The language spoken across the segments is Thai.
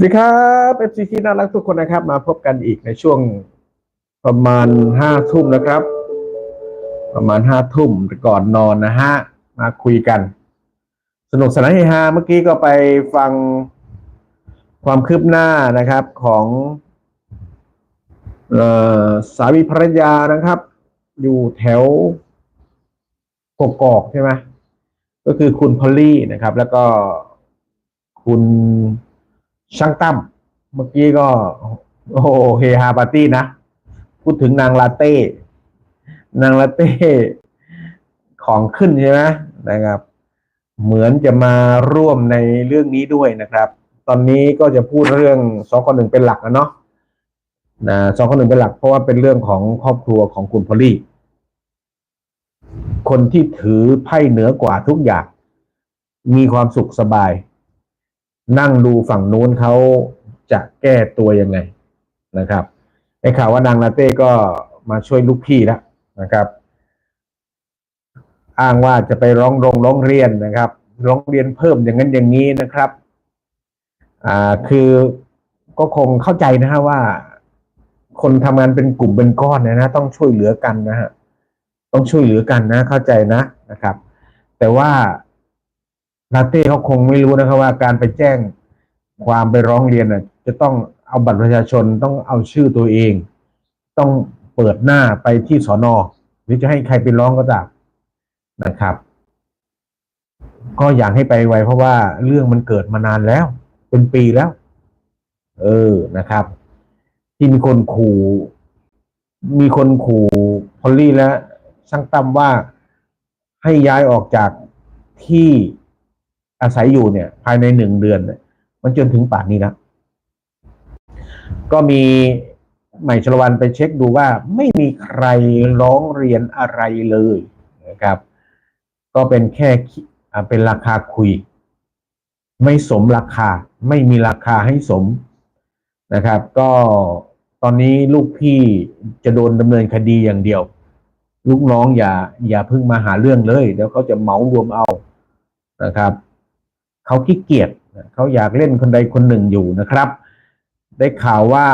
สวัสดีครับเอฟซีที่น่ารักทุกคนนะครับ มาพบกันอีกในช่วงประมาณห้าทุ่มนะครับ ประมาณห้าทุ่มก่อนนอนนะฮะมาคุยกัน สนุกสนานเฮฮาเมื่อกี้ก็ไปฟังความคืบหน้านะครับของออสามีภรรยานะครับ อยู่แถวกกอกใช่ไหมก็คือคุณพอลลี่นะครับ แล้วก็คุณ ช่างตั้มเมื่อกี้ก็ โอ้โหเฮฮาปาร์ตี้นะ พูดถึงนางลาเต้ นางลาเต้ ของขึ้นใช่ไหมนะครับ เหมือนจะมาร่วมในเรื่องนี้ด้วยนะครับ ตอนนี้ก็จะพูดเรื่องสองคนหนึ่งเป็นหลักนะเนาะนะสองคนหนึ่งเป็นหลักเพราะว่าเป็นเรื่องของครอบครัวของคุณพอลลี่ คนที่ถือไพ่เหนือกว่าทุกอย่าง มีความสุขสบาย นั่งดูฝั่งนู้นเขาจะแก้ตัวยังไงนะครับในข่าวว่านางลาเต้ก็มาช่วยลูกพี่แล้วนะครับ อ้างว่าจะไปร้องโรงร้องเรียนนะครับ ร้องเรียนเพิ่มอย่างนั้นอย่างนี้นะครับ อ่าคือก็คงเข้าใจนะฮะว่า คนทำงานเป็นกลุ่มเป็นก้อนนยนะต้องช่วยเหลือกันนะฮะต้องช่วยเหลือกันนะ เข้าใจนะนะครับ แต่ว่า ลาเต้เขาคงไม่รู้นะครับว่าการไปแจ้งความไปร้องเรียนน่ะจะต้องเอาบัตรประชาชนต้องเอาชื่อตัวเอง ต้องเปิดหน้าไปที่สอนอหรือจะให้ใครไปร้องก็ตามนะครับ ก็อยากให้ไปไวเพราะว่าเรื่องมันเกิดมานานแล้ว เป็นปีแล้ว เออนะครับ ที่มีคนขู่ มีคนขู่พอลลี่และช่างตั้มว่าให้ย้ายออกจากที่ อาศัยอยู่เนี่ย ภายในหนึ่งเดือนเนี่ยมันจนถึงป่านนี้แล้วก็มีใหม่ชลวันไปเช็คดูว่าไม่มีใครร้องเรียนอะไรเลยนะครับ ก็เป็นแค่เป็นราคาคุย ไม่สมราคา ไม่มีราคาให้สมนะครับ ก็ตอนนี้ลูกพี่จะโดนดำเนินคดีอย่างเดียว ลูกน้องอย่าอย่าพิ่งมาหาเรื่องเลย เดี๋ยวเขาจะเหมารวมเอานะครับ เขาขี้เกียจเขาอยากเล่นคนใดคนหนึ่งอยู่นะครับ ได้ข่าวว่า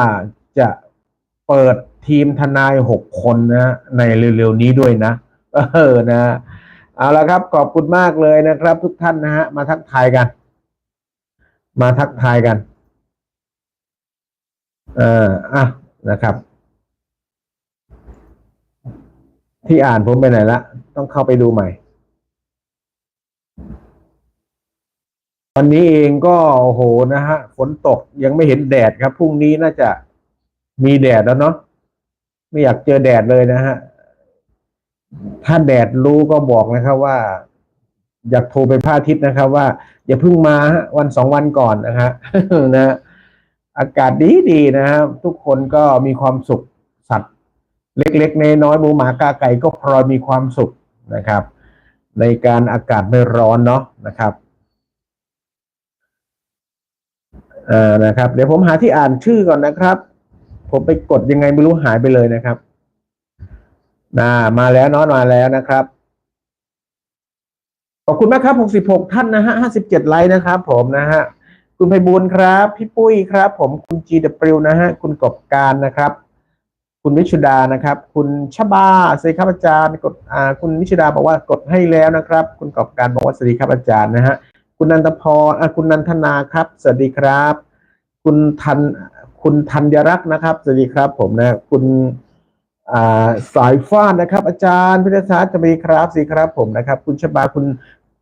จะเปิดทีมทนายหกคนนะในเร็วๆนี้ด้วยนะ เออนะเอาละครับขอบคุณมากเลยนะครับ ทุกท่านนะฮะมาทักทายกัน มาทักทายกันเอ่าอะนะครับ ที่อ่านผมไปไหนละ ต้องเข้าไปดูใหม่ วันนี้เองก็โอ้โหนะฮะฝนตกยังไม่เห็นแดดครับพรุ่งนี้น่าจะมีแดดแล้วเนาะไม่อยากเจอแดดเลยนะฮะถ้าแดดรู้ก็บอกนะครับว่า อยากโทรไปพระอาทิตย์นะครับว่า อย่าเพิ่งมาวันสองวันก่อนนะฮะนะอากาศดีดีนะครับทุกคนก็มีความสุขสัตว์ เล็กๆน้อยหมูหมากาไก่ก็พลอยมีความสุขนะครับ ในการอากาศไม่ร้อนเนาะนะครับเอ่อนะครับ เดี๋ยวผมหาที่อ่านชื่อก่อนนะครับ ผมไปกดยังไงไม่รู้หายไปเลยนะครับนะมาแล้วเนาะมาแล้วนะครับ ขอบคุณมากครับ 66 ท่านนะฮะ 57 ไลค์นะครับผมนะฮะ คุณไพบูลครับ พี่ปุ้ยครับ ผมคุณจีดปริวนะฮะ คุณกบการนะครับ คุณวิชุดานะครับ คุณชบาสวัสดีครับอาจารย์ กดอ่าคุณวิชุดาบอกว่ากดให้แล้วนะครับ คุณกบการบอกว่าสวัสดีครับอาจารย์นะฮะ คุณนันทพรอ่าคุณนันทนาครับ สวัสดีครับ คุณทันคุณธัญรักษ์นะครับ สวัสดีครับผมนะคุณอ่าสายฟ้านะครับ อาจารย์พิทยาศาสตร์สวัสดีครับสวัสดีครับผมนะครับ คุณชบาคุณ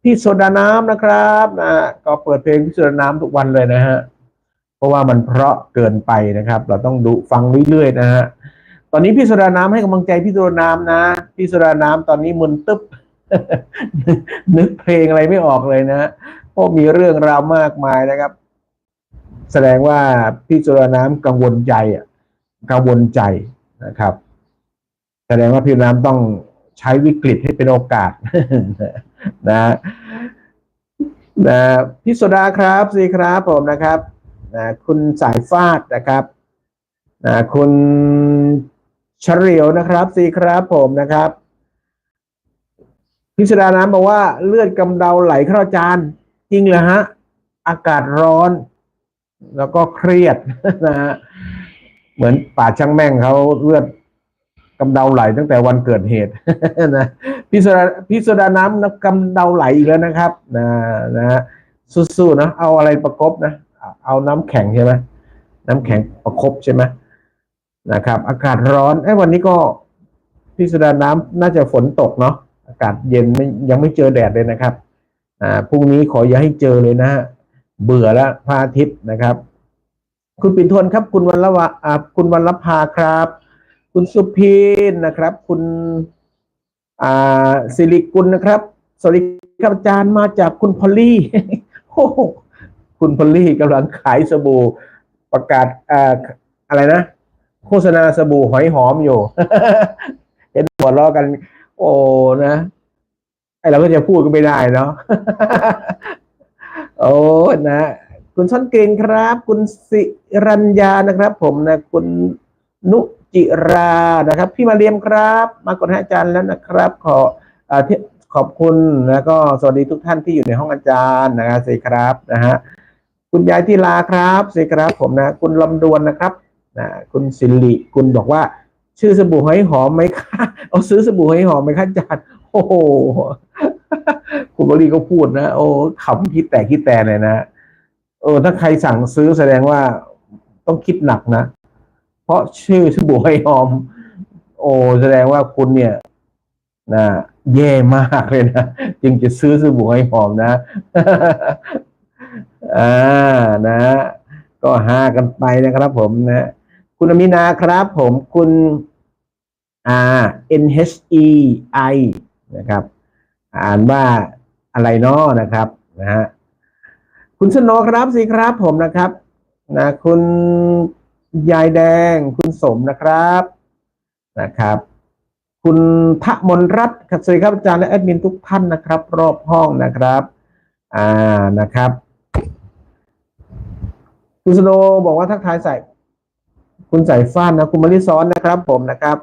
พี่โซดาน้ำนะครับนะก็เปิดเพลงพี่โซดาน้ำทุกวันเลยนะฮะเพราะว่ามันเพราะเกินไปนะครับ เราต้องดูฟังเรื่อยๆนะฮะตอนนี้พี่โซดาน้ำให้กำลังใจพี่โซดาน้ำนะพี่โซดาน้ำตอนนี้มึนตึ๊บนึกเพลงอะไรไม่ออกเลยนะ เพราะมีเรื่องราวมากมายนะครับ แสดงว่าพี่โซดาน้ำกังวลใจอะกังวลใจนะครับ แสดงว่าพี่น้ำต้องใช้วิกฤตให้เป็นโอกาสนะนะพี่โซดาครับสวัสดีครับผมนะครับนะคุณสายฟาดนะครับนะคุณเฉลียวนะครับสวัสดีครับผมนะครับ พิสดาน้ำบอกว่าเลือดกำเดาไหลเข้าจาน จริงเหรอฮะ อากาศร้อน แล้วก็เครียดนะฮะเหมือนป่าช่างแม่งเขาเลือดกำเดาไหลตั้งแต่วันเกิดเหตุนะพี่โซดาพี่โซดาน้ำน้ำกำเดาไหลอีกแล้วนะครับนะนะฮะสู้ๆนะเอาอะไรประกบนะ เอาน้ำแข็งใช่ไหมน้ำแข็งประคบใช่ไหมนะครับ อากาศร้อนไอ้วันนี้ก็พี่โซดาน้ำน่าจะฝนตกเนาะอากาศเย็นไม่ยังไม่เจอแดดเลยนะครับ อ่าพรุ่งนี้ขออย่าให้เจอเลยนะฮะเบื่อแล้วพระอาทิตย์นะครับ คุณปิ่นทวนครับ คุณวันละวะอ่าคุณวันละพาครับ คุณสุพินนะครับ คุณอ่าสิริกุลนะครับสวัสดีครับอาจารย์มาจากคุณพอลลี่โอ้คุณพอลลี่กำลังขายสบู่ประกาศอ่าอะไรนะโฆษณาสบู่หอยหอมอยู่ เห็นหัวเราะกัน โอ้นะ ไอเราก็จะพูดก็ไม่ได้เนาะ โอ้นะ คุณช่อนเก่งครับ คุณสิรัญญานะครับ ผมนะ คุณนุจิรานะครับ พี่มาเรียมครับ มากดให้อาจารย์แล้วนะครับ ขออขอบคุณแล้วก็สวัสดีทุกท่านที่อยู่ในห้องอาจารย์นะครับสิครับนะฮะคุณยายที่ลาครับสิครับ ผมนะ คุณลำดวนนะครับนะคุณสิริคุณบอกว่า ชื่อสบู่หอยหอมไหมคะเอาซื้อสบู่หอยหอมไหมคะอาจารย์ โอ้โหคุณบรีก็พูดนะโอ้ขำคิดแต่คิดแต่เลยนะเออถ้าใครสั่งซื้อแสดงว่าต้องคิดหนักนะ เพราะชื่อสบู่ไอหอม โอ้แสดงว่าคุณเนี่ยนะแย่มากเลยนะจึงจะซื้อสบู่ไอหอมนะอ่านะ ก็หากันไปนะครับผมนะ คุณอมินาครับผมคุณอ่า N H E I นะครับ อ่านว่าอะไรนาะนะครับนะฮะคุณสโนครับสิครับผมนะครับนะคุณยายแดง คุณสมนะครับนะครับ คุณทะมนรัตน์ครับสวัสดีครับอาจารย์และแอดมินทุกท่านนะครับ รอบห้องนะครับอ่านะครับ คุณสโนบอกว่าทักทายใส่ คุณใส่ฟ้านนะ คุณมาริซ้อนนะครับ ผมนะครับ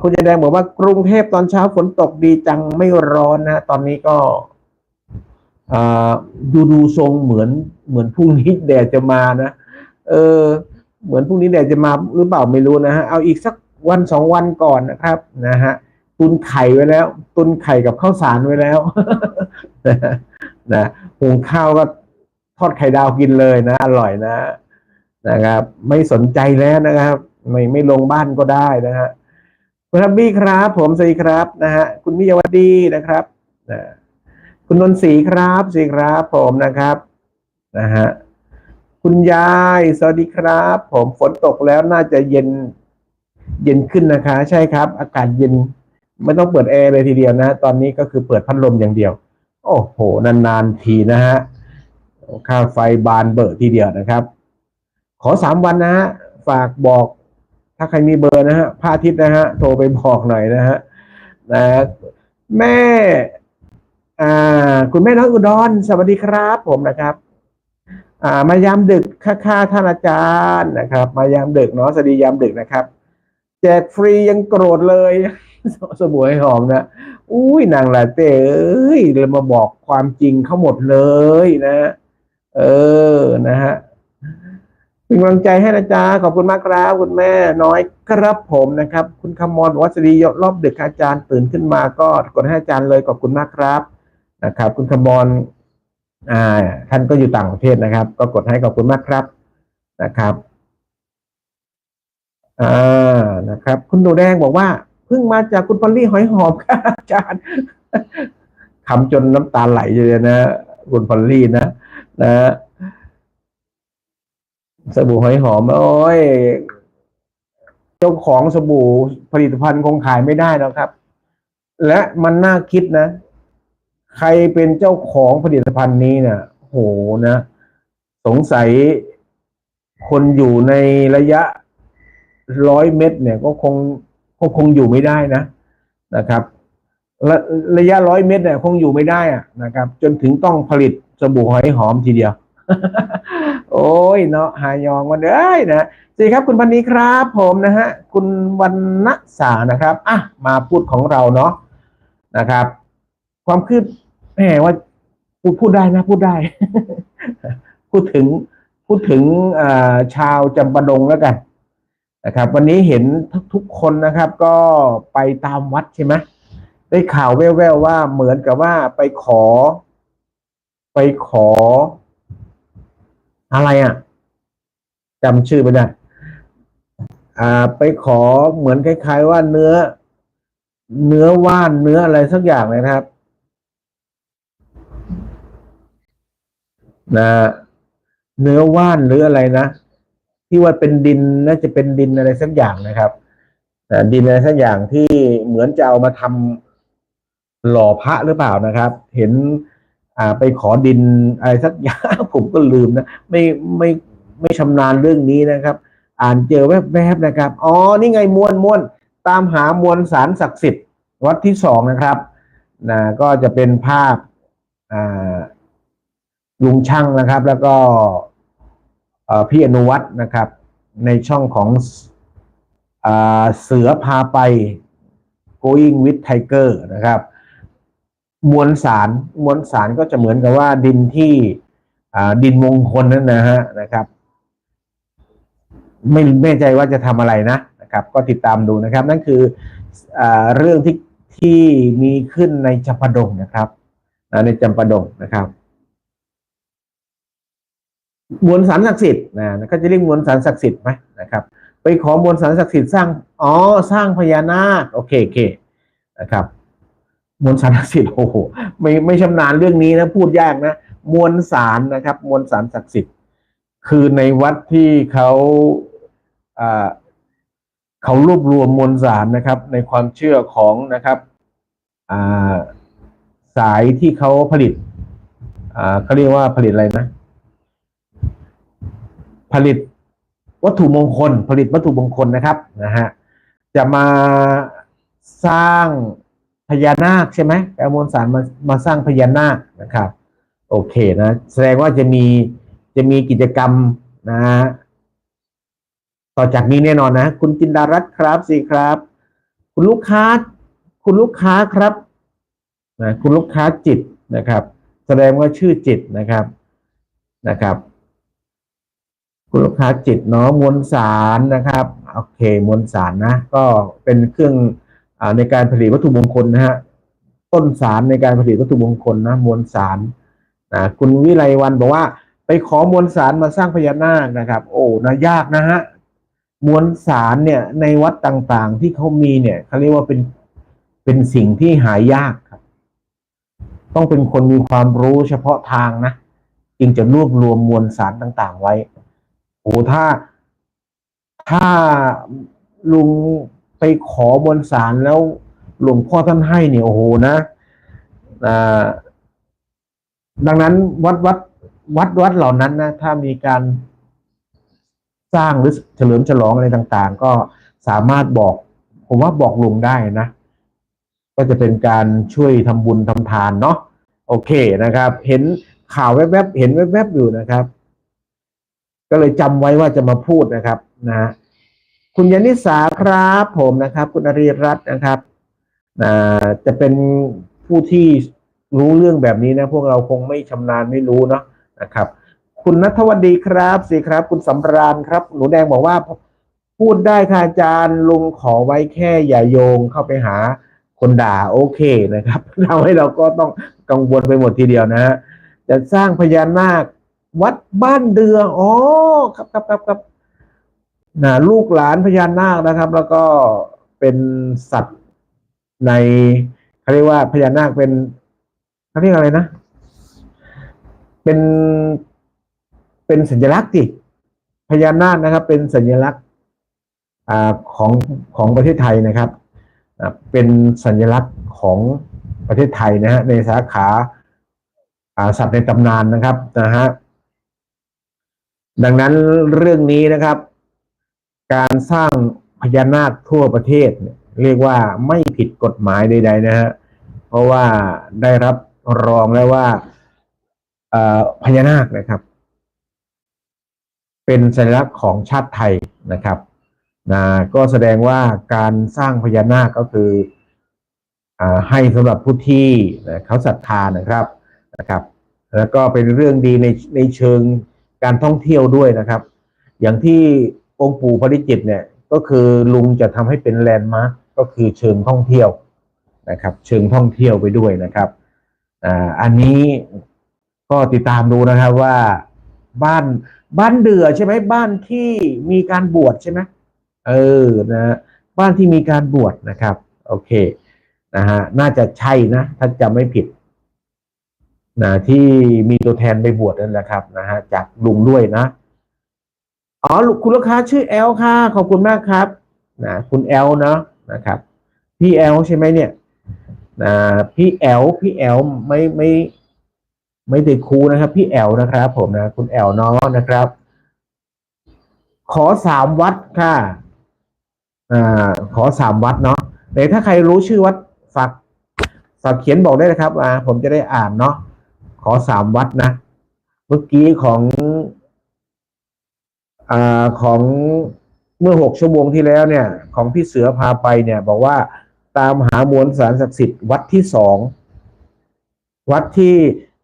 คุณยายแดงบอกว่ากรุงเทพตอนเช้าฝนตกดีจังไม่ร้อนนะ ตอนนี้ก็ดูดูทรงเหมือนเหมือนพรุ่งนี้แดดจะมานะ เออ เหมือนพรุ่งนี้แดดจะมาหรือเปล่าไม่รู้นะฮะ เอาอีกสักวันสองวันก่อนนะครับนะฮะ ตุนไข่ไว้แล้ว ตุนไข่กับข้าวสารไว้แล้วนะหุงข้าวก็ทอดไข่ดาวกินเลยนะ อร่อยนะ นะครับ ไม่สนใจแล้วนะครับ ไม่ไม่ลงบ้านก็ได้นะฮะ คุณทับบี้ครับ ผมสวัสดีครับนะฮะคุณมิยวดีนะครับนะคุณนนท์ศรีครับสวัสดีครับ ผมนะครับนะฮะคุณยายสวัสดีครับ ผมฝนตกแล้วน่าจะเย็นเย็นขึ้นนะคะ ใช่ครับ อากาศเย็นไม่ต้องเปิดแอร์เลยทีเดียวนะ ตอนนี้ก็คือเปิดพัดลมอย่างเดียว โอ้โห นานๆทีนะฮะค่าไฟบานเบิดทีเดียวนะครับ ขอสามวันนะฮะฝากบอก ถ้าใครมีเบอร์นะฮะพระอาทิตย์นะฮะโทรไปบอกหน่อยนะฮะนะแม่อ่าคุณแม่น้องอุดรสวัสดีครับ ผมนะครับ อ่ามายามดึกค่าค่าท่านอาจารย์นะครับ มายามดึกเนาะสวัสดียามดึกนะครับ แจกฟรียังโกรธเลยสบู่ให้หอมนะอุ้ยนางลาเต้เอ้ยเลยมาบอกความจริงเขาหมดเลยนะ เออนะฮะ เป็นกำลังใจให้นะจ๊ะขอบคุณมากครับคุณแม่น้อยครับผมนะครับ คุณคำมรบอกวัสดีรอบดึกอาจารย์ตื่นขึ้นมาก็กดให้อาจารย์เลยขอบคุณมากครับนะครับ คุณคำมรอ่าท่านก็อยู่ต่างประเทศนะครับ ก็กดให้ขอบคุณมากครับนะครับอ่านะครับ คุณหนูแดงบอกว่าเพิ่งมาจากคุณพอลลี่หอยหอมค่ะอาจารย์คำจนน้ำตาไหลเลยนะคุณพอลลี่นะนะ สบู่หอยหอม โอ้ยเจ้าของสบู่ผลิตภัณฑ์คงขายไม่ได้แล้วครับ และมันน่าคิดนะ ใครเป็นเจ้าของผลิตภัณฑ์นี้เนี่ยโหนะ สงสัยคนอยู่ในระยะร้อยเมตร เนี่ย ก็คงก็คงอยู่ไม่ได้นะนะครับระระยะร้อยเมตรเนี่ยคงอยู่ไม่ได้อะนะครับ จนถึงต้องผลิตสบู่หอยหอมทีเดียว โอ้ยเนาะหายองวันเอ้ยนะสวัสดีครับคุณพันนี้ครับผมนะฮะคุณวันณสานะครับอะมาพูดของเราเนาะนะครับ ความคืบแหมว่าพูดพูดได้นะพูดได้ พูดถึงพูดถึงชาวจำปาดงแล้วกันนะครับ วันนี้เห็นทุกทุกคนนะครับ ก็ไปตามวัดใช่ไหมได้ข่าวแว่วๆว่าเหมือนกับว่าไปขอ ไปขอ อะไรอะจำชื่อไม่ได้อ่า ไปขอเหมือนคล้ายๆว่าเนื้อ เนื้อว่านเนื้ออะไรสักอย่างเลยนะครับ นะ เนื้อว่านหรืออะไรนะที่ว่าเป็นดินน่าจะเป็นดินอะไรสักอย่างนะครับดินอะไรสักอย่างที่เหมือนจะเอามาทำหล่อพระหรือเปล่านะครับ เห็น อ่าไปขอดินอะไรสักอย่างผมก็ลืมนะไม่ไม่ไม่ชำนาญเรื่องนี้นะครับ อ่านเจอแวบๆนะครับอ๋อนี่ไงมวลมวลตามหามวลสารศักดิ์สิทธิ์วัดที่สองนะครับนะก็จะเป็นภาพอ่าลุงช่างนะครับ แล้วก็พี่อนุวัฒน์นะครับ ในช่องของอเสือพาไป going with tiger นะครับ มวลสารมวลสารก็จะเหมือนกับว่าดินที่ดินมงคลนั่นนะฮะนะครับ ไม่แน่ใจว่าจะทำอะไรนะนะครับ ก็ติดตามดูนะครับ นั่นคืออเรื่องที่ที่มีขึ้นในจำปาดงนะครับในจำปาดงนะครับมวลสารศักดิ์สิทธิ์นะก็จะเรียกมวลสารศักดิ์สิทธิ์ไหมนะครับ ไปขอมวลสารศักดิ์สิทธิ์สร้างอ๋อสร้างพญานาคโอเคโอเคนะครับ มวลสารศักดิ์สิทธิ์โอ้โหไม่ไม่ชำนาญเรื่องนี้นะพูดยากนะมวลสารนะครับ มวลสารศักดิ์สิทธิ์ คือในวัดที่เขาอ่าเขารวบรวมมวลสารนะครับ ในความเชื่อของนะครับาสายที่เขาผลิตอ่าเขาเรียกว่าผลิตอะไรนะ ผลิตวัตถุมงคล ผลิตวัตถุมงคลนะครับนะฮะจะมาสร้าง พญานาคใช่ไหมเอามวลสารมามาสร้างพญานาคนะครับ โอเคนะแสดงว่าจะมีจะมีกิจกรรมนะฮะต่อจากนี้แน่นอนนะ คุณจินดารัตน์ครับสิครับ คุณลูกค้า คุณลูกค้าครับนะคุณลูกค้าจิตนะครับ แสดงว่าชื่อจิตนะครับนะครับ คุณลูกค้าจิตเนาะมวลสารนะครับโอเคมวลสารนะ ก็เป็นเครื่อง ในการผลิตวัตถุมงคลนะฮะต้นสารในการผลิตวัตถุมงคลนะมวลสารนะคุณวิไลวันบอกว่า ไปขอมวลสารมาสร้างพญานาคนะครับ โอ้นะยากนะฮะมวลสารเนี่ยในวัดต่างๆ ที่เขามีเนี่ยเขาเรียกว่าเป็นเป็นสิ่งที่หายากครับ ต้องเป็นคนมีความรู้เฉพาะทางนะจึงจะรวบรวมมวลสารต่าง ๆ ไว้โอ้ถ้าถ้าลุง ไปขอบนศาลแล้วหลวงพ่อท่านให้เนี่ยโอ้โหนะดังนั้นวัดวัดวัดวัดเหล่านั้นนะถ้ามีการสร้างหรือเฉลิมฉลองอะไรต่าง ๆ ก็สามารถบอก ผมว่าบอกลุงได้นะ ก็จะเป็นการช่วยทำบุญทำทานเนาะโอเคนะครับ เห็นข่าวแวบๆเห็นแวบๆอยู่นะครับ ก็เลยจำไว้ว่าจะมาพูดนะครับ นะ คุณยานิสาครับผมนะครับ คุณอริรัตน์นะครับจะเป็นผู้ที่รู้เรื่องแบบนี้นะ พวกเราคงไม่ชำนาญไม่รู้เนาะนะครับ คุณนัทวดีครับสิครับ คุณสำราญครับ หนูแดงบอกว่า พูดได้ค่ะอาจารย์ลุงขอไว้แค่อย่าโยงเข้าไปหาคนด่าโอเคนะครับเราให้เราก็ต้องกังวลไปหมดทีเดียวนะฮะจะสร้างพญานาควัดบ้านเดืออ๋อครับครับครับครับ นะลูกหลานพญานาคนะครับ แล้วก็เป็นสัตว์ในเขาเรียกว่าพญานาคเป็นเขาเรียกอะไรนะ เป็นเป็นสัญลักษณ์สิพญานาคนะครับ เป็นสัญลักษณ์อ่าของของประเทศไทยนะครับเป็นสัญลักษณ์ของประเทศไทยนะฮะในสาขาสัตว์ในตำนานนะครับนะฮะดังนั้นเรื่องนี้นะครับ การสร้างพญานาคทั่วประเทศเนี่ยเรียกว่าไม่ผิดกฎหมายใด ๆ นะฮะ เพราะว่าได้รับรองแล้วว่าพญานาคนะครับ เป็นสัญลักษณ์ของชาติไทยนะครับนะก็แสดงว่าการสร้างพญานาคก็คืออให้สำหรับผู้ที่นะเขาศรัทธานะครับนะครับ แล้วก็เป็นเรื่องดีในในเชิงการท่องเที่ยวด้วยนะครับ อย่างที่ องค์ปู่ปริจิตเนี่ยก็คือลุงจะทำให้เป็นแลนด์มาร์คก็คือเชิงท่องเที่ยวนะครับ เชิงท่องเที่ยวไปด้วยนะครับอ่าอันนี้ก็ติดตามดูนะครับว่าบ้านบ้านเดือใช่ไหมบ้านที่มีการบวชใช่ไหมเออนะบ้านที่มีการบวชนะครับ โอเคนะฮะน่าจะใช่นะ ถ้าจำไม่ผิดนะที่มีตัวแทนไปบวชนั่นแหละครับนะฮะจากลุงด้วยนะ อ๋อคุณลูกค้าชื่อแอลค่ะ ขอบคุณมากครับนะคุณแอลเนาะนะครับพี่แอลใช่ไหมเนี่ยนะพี่แอลพี่แอลไม่ไม่ไม่ได้ครูนะครับ พี่แอลนะครับ ผมนะคุณแอลเนาะนะครับ ขอสามวัดค่ะอ่าขอสามวัดเนาะแต่ถ้าใครรู้ชื่อวัดฝากฝากเขียนบอกได้นะครับอ่าผมจะได้อ่านเนาะขอสามวัดนะ เมื่อกี้ของ อของเมื่อหกชั่วโมงที่แล้วเนี่ย ของพี่เสือพาไปเนี่ย บอกว่าตามหามวลสารศักดิ์สิทธิ์วัดที่สองวัดที่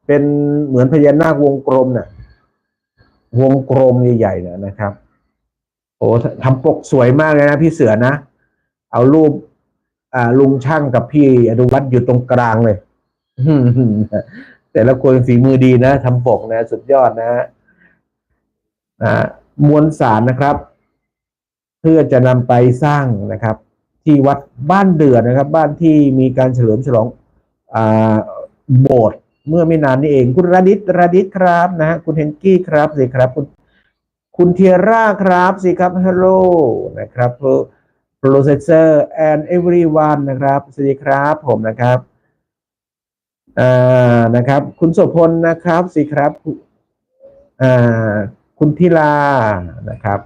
เป็นเหมือนพญานาควงกลมเนี่ย วงกลมใหญ่ๆเนี่ยนะครับ โอ้ทำปกสวยมากเลยนะพี่เสือนะ เอารูปอ่าลุงช่างกับพี่อนุวัฒน์อยู่ตรงกลางเลยแต่ละคนฝีมือดีนะทำปกนะ สุดยอดนะอ่า มวลสารนะครับ เพื่อจะนำไปสร้างนะครับ ที่วัดบ้านเดือนะครับ บ้านที่มีการเฉลิมฉลองอโบสถ์เมื่อไม่นานนี้เอง คุณระดิษระดิษครับนะฮะคุณเฮนกี้ครับสิครับ คุณคุณเทียร่าครับสิครับฮัลโหลนะครับ processor and everyone นะครับสวัสดีครับผมนะครับอ่านะครับ คุณโสพลนะครับสิครับอ่า คุณทิลานะครับ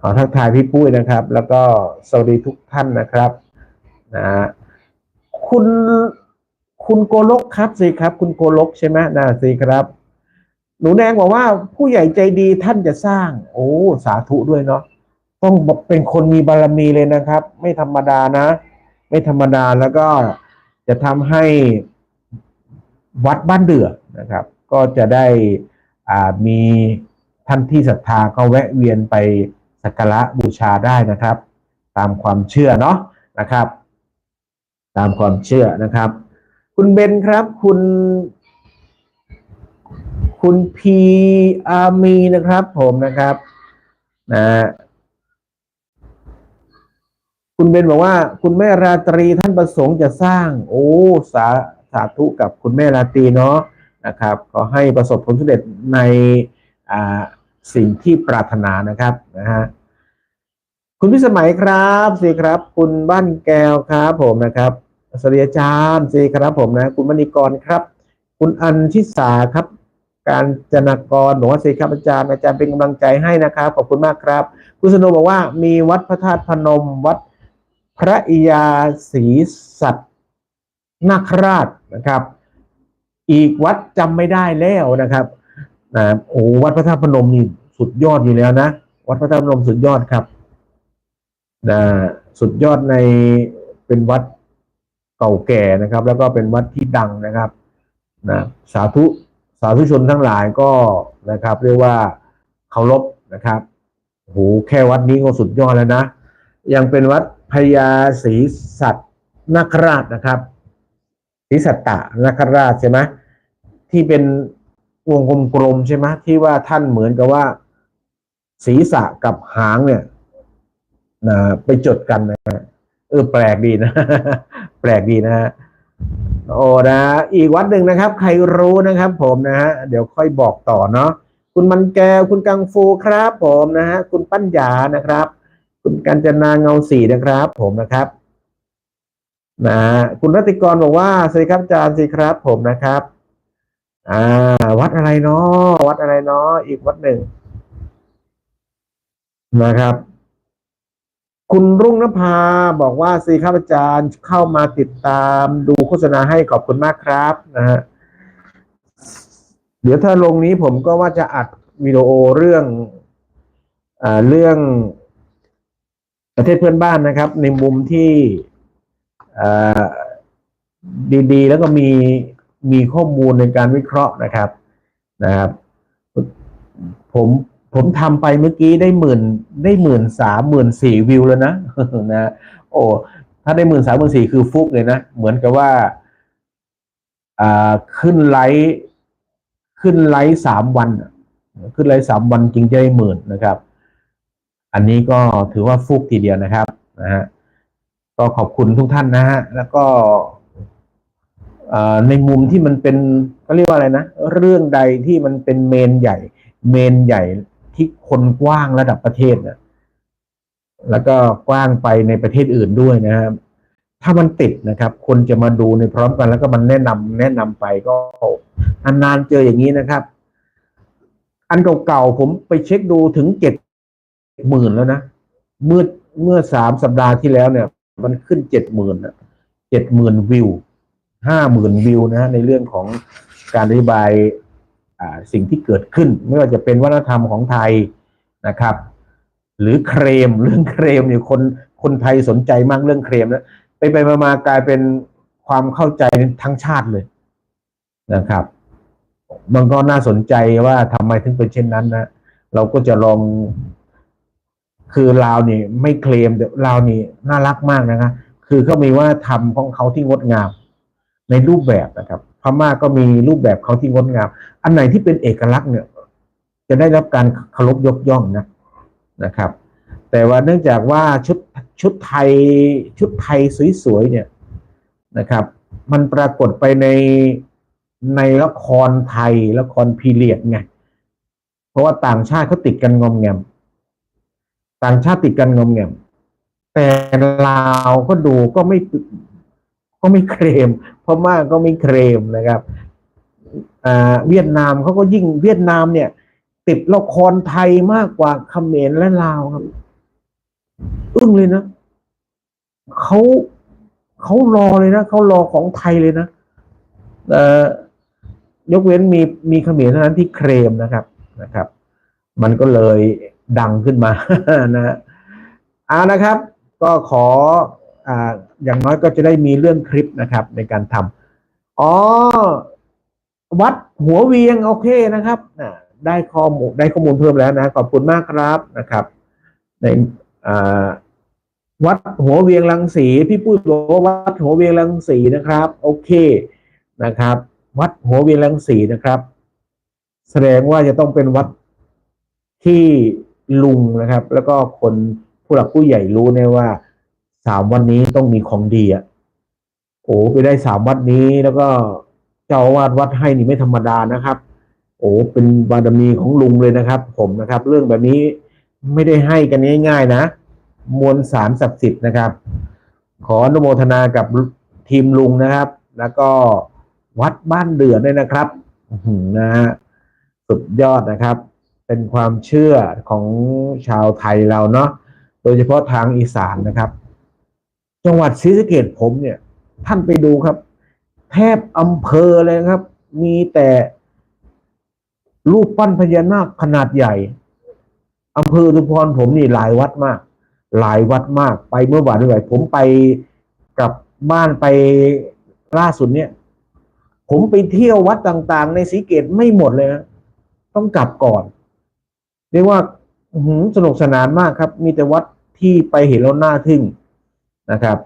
ขอทักทายพี่ปุ้ยนะครับ แล้วก็สวัสดีทุกท่านนะครับนะคุณคุณโกลกครับสิครับ คุณโกลกใช่ไหมนะสิครับ หนูแดงบอกว่าผู้ใหญ่ใจดีท่านจะสร้าง โอ้สาธุด้วยเนาะต้องเป็นคนมีบารมีเลยนะครับ ไม่ธรรมดานะ ไม่ธรรมดาแล้วก็จะทำให้วัดบ้านเดือนะครับ ก็จะได้มี ท่านที่ศรัทธาก็แวะเวียนไปสักการะบูชาได้นะครับ ตามความเชื่อเนาะนะครับ ตามความเชื่อนะครับ คุณเบนครับคุณ คุณพีอามีนะครับ ผมนะครับนะคุณเบนบอกว่า คุณแม่ราตรีท่านประสงค์จะสร้าง โอ้สาสาธุกับคุณแม่ราตรีเนาะนะครับขอให้ประสบผลสำเร็จใน สิ่งที่ปรารถนานะครับนะฮะคุณพิสมัยครับสิครับ คุณบ้านแก้วครับผมนะครับสวัสดีอาจารย์สิครับผมนะ คุณมณีกรครับ คุณอัญชิสาครับ การจนากรบอกว่าสิครับอาจารย์อาจารย์เป็นกำลังใจให้นะครับขอบคุณมากครับ คุณสโนบอกว่ามีวัดพระธาตุพนมวัดพระอิยาศรีสัตนาคราชนะครับ อีกวัดจำไม่ได้แล้วนะครับ นะโอ้วัดพระธาตุพนมนี่สุดยอดอยู่แล้วนะ วัดพระธาตุพนมสุดยอดครับนะสุดยอดในเป็นวัดเก่าแก่นะครับ แล้วก็เป็นวัดที่ดังนะครับนะสาธุสาธุชนทั้งหลายก็นะครับ เรียกว่าเคารพนะครับโอ้โหแค่วัดนี้ก็สุดยอดแล้วนะ ยังเป็นวัดพญาศรีสัตนคราชนะครับศรีสัตตะนคราชใช่ไหมที่เป็น วงกลมๆใช่ไหมที่ว่าท่านเหมือนกับว่า ศีรษะกับหางเนี่ยนะไปจดกันนะเออแปลกดีนะ แปลกดีนะฮะโอ้นะอีกวัดหนึ่งนะครับ ใครรู้นะครับ ผมนะฮะเดี๋ยวค่อยบอกต่อเนาะคุณมันแก้วคุณกังฟูครับ ผมนะฮะคุณปัญญานะครับ คุณกัญจนาเงาสีนะครับ ผมนะครับนะคุณรัติกรบอกว่าสวัสดีครับอาจารย์สิครับ ผมนะครับ อ่า วัดอะไรเนาะวัดอะไรเนาะอีกวัดหนึ่งนะครับ คุณรุ่งนภาบอกว่าสิครับอาจารย์เข้ามาติดตามดูโฆษณาให้ขอบคุณมากครับนะฮะเดี๋ยวถ้าลงนี้ผมก็ว่าจะอัดวิดีโอเรื่องอ่าเรื่องประเทศเพื่อนบ้านนะครับ ในมุมที่อ่าดีๆ แล้วก็มี มีข้อมูลในการวิเคราะห์นะครับนะครับ ผมผมทำไปเมื่อกี้ได้หมื่นได้หมื่นสามหมื่นสี่วิวแล้วนะนะโอ้ถ้าได้หมื่นสามหมื่นสี่คือฟุกเลยนะเหมือนกับว่าอ่าขึ้นไลฟ์ขึ้นไลฟ์สามวันขึ้นไลฟ์สามวันจริงจะได้หมื่นนะครับ อันนี้ก็ถือว่าฟุกทีเดียวนะครับนะฮะก็ขอบคุณทุกท่านนะฮะแล้วก็ ในมุมที่มันเป็นก็เรียกว่าอะไรนะ เรื่องใดที่มันเป็นเมนใหญ่ เมนใหญ่ที่คนกว้างระดับประเทศนะแล้วก็กว้างไปในประเทศอื่นด้วยนะครับ ถ้ามันติดนะครับ คนจะมาดูในพร้อมกันแล้วก็มันแนะนำแนะนำไปก็นานๆเจออย่างนี้นะครับ อันเก่าๆผมไปเช็คดูถึงเจ็ดหมื่นแล้วนะเมื่อเมื่อสามสัปดาห์ที่แล้วเนี่ย มันขึ้นเจ็ดหมื่นเจ็ดหมื่นวิว ห้าหมื่นวิวนะฮะในเรื่องของการอธิบายสิ่งที่เกิดขึ้น ไม่ว่าจะเป็นวัฒนธรรมของไทยนะครับ หรือเครมเรื่องเครมเนี่ยคนคนไทยสนใจมากเรื่องเครมนะไปไปมามากลายเป็นความเข้าใจทั้งชาติเลยนะครับมันก็น่าสนใจว่าทำไมถึงเป็นเช่นนั้นนะเราก็จะลองคือลาวนี่ไม่เคลมแต่ลาวนี่น่ารักมากนะครับคือเขามีว่าทำของเขาที่งดงาม ในรูปแบบนะครับ พม่าก็มีรูปแบบเขาที่งดงาม อันไหนที่เป็นเอกลักษณ์เนี่ย จะได้รับการเคารพยกย่องนะนะครับ แต่ว่าเนื่องจากว่าชุดชุดไทยชุดไทยสวยๆเนี่ยนะครับ มันปรากฏไปในในละครไทยละครพีเรียดไงเพราะว่าต่างชาติเขาติดกันงอมแงม ต่างชาติติดกันงอมแงม แต่ลาวก็ดูก็ไม่ ก็ไม่เคลมพม่าก็ไม่เคลมนะครับอ่าเวียดนามเขาก็ยิ่งเวียดนามเนี่ย ติดละครไทยมากกว่าเขมรและลาวครับอึ้งเลยนะเขาเขารอเลยนะเขารอของไทยเลยนะเอ่อยกเว้นมีมีเขมรเท่านั้นที่เคลมนะครับนะครับ มันก็เลยดังขึ้นมานะฮะอ่านะครับ ก็ขออ่า อย่างน้อยก็จะได้มีเรื่องคลิปนะครับ ในการทำอ๋อ วัดหัวเวียงโอเคนะครับได้ข้อมูลได้ข้อมูลเพิ่มแล้วนะ ขอบคุณมากครับนะครับในวัดหัวเวียงลังสีพี่ปุ้ยบอกว่าวัดหัวเวียงลังสีนะครับ โอเคนะครับ วัดหัวเวียงลังสีนะครับ แสดงว่าจะต้องเป็นวัดที่ลุงนะครับ แล้วก็คนผู้หลักผู้ใหญ่รู้แน่ว่า สามวันนี้ต้องมีของดีอะโอ้ไปได้สามวัดนี้แล้วก็เจ้าอาวาดวัดให้นี่ไม่ธรรมดานะครับ โอ้เป็นบารมีของลุงเลยนะครับ ผมนะครับ เรื่องแบบนี้ไม่ได้ให้กันง่าย ๆ นะ มวลสารศักดิ์สิทธิ์นะครับ ขออนุโมทนากับทีมลุงนะครับ แล้วก็วัดบ้านเดือดด้วยนะครับนะฮะสุดยอดนะครับ เป็นความเชื่อของชาวไทยเราเนาะโดยเฉพาะทางอีสานนะครับ จังหวัดศรีสะเกดผมเนี่ย ท่านไปดูครับ แทบอำเภอเลยครับ มีแต่รูปปั้นพญานาคขนาดใหญ่อำเภออุทุพรผมนี่หลายวัดมาก หลายวัดมาก ไปเมื่อวานด้วยผมไปกับบ้านไปล่าสุดเนี่ย ผมไปเที่ยววัดต่างๆ ในศรีเกตไม่หมดเลยนะต้องกลับก่อน เรียกว่าสนุกสนานมากครับ มีแต่วัดที่ไปเห็นแล้วน่าทึ่ง นะครับ